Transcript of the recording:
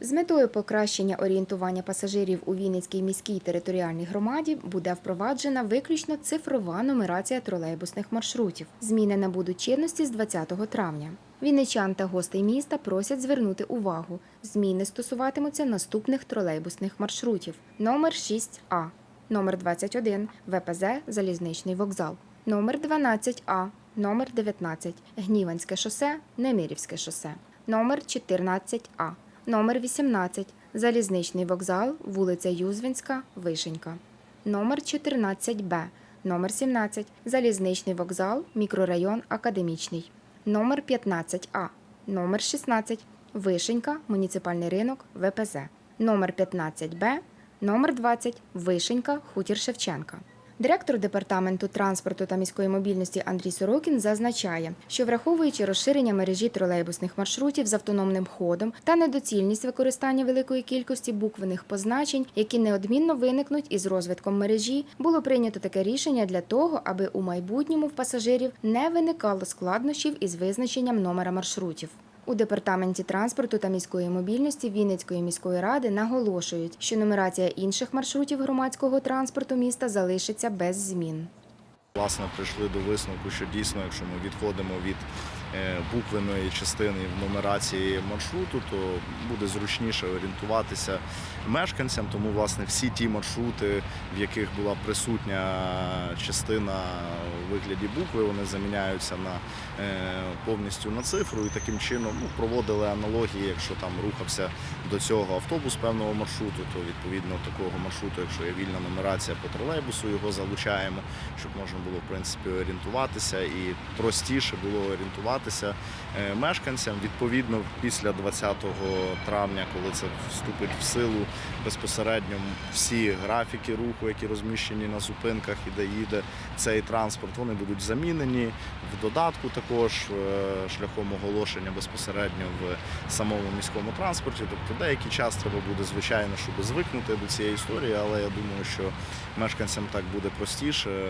З метою покращення орієнтування пасажирів у Вінницькій міській територіальній громаді буде впроваджена виключно цифрова нумерація тролейбусних маршрутів. Зміни набудуть чинності з 20 травня. Вінничан та гостей міста просять звернути увагу. Зміни стосуватимуться наступних тролейбусних маршрутів: номер 6А, номер 21 ВПЗ Залізничний вокзал, номер 12А, номер 19 Гніванське шосе, Немирівське шосе, номер 14А, номер 18 Залізничний вокзал, вулиця Юзвинська, Вишенька, номер 14Б, номер 17 Залізничний вокзал, мікрорайон Академічний, номер 15А, номер 16 Вишенька, муніципальний ринок, ВПЗ, номер 15Б, номер 20 Вишенька, хутір Шевченка. Директор департаменту транспорту та міської мобільності Андрій Сорокін зазначає, що враховуючи розширення мережі тролейбусних маршрутів з автономним ходом та недоцільність використання великої кількості буквених позначень, які неодмінно виникнуть із розвитком мережі, було прийнято таке рішення для того, аби у майбутньому в пасажирів не виникало складнощів із визначенням номера маршрутів. У департаменті транспорту та міської мобільності Вінницької міської ради наголошують, що нумерація інших маршрутів громадського транспорту міста залишиться без змін. Власне, прийшли до висновку, що дійсно, якщо ми відходимо від е, буквеної частини в нумерації маршруту, то буде зручніше орієнтуватися мешканцям. Тому, власне, всі ті маршрути, в яких була присутня частина у вигляді букви, вони заміняються на е, повністю на цифру. І таким чином ну, проводили аналогії, якщо там рухався до цього автобус певного маршруту, то відповідно такого маршруту, якщо є вільна нумерація по тролейбусу, його залучаємо, щоб можна було в принципі орієнтуватися і простіше було орієнтуватися е, мешканцям. Відповідно, після 20 травня, коли це вступить в силу, безпосередньо всі графіки руху, які розміщені на зупинках і де їде цей транспорт, вони будуть замінені в додатку також е, шляхом оголошення безпосередньо в самому міському транспорті. Тобто деякий час треба буде, звичайно, щоб звикнути до цієї історії, але я думаю, що мешканцям так буде простіше.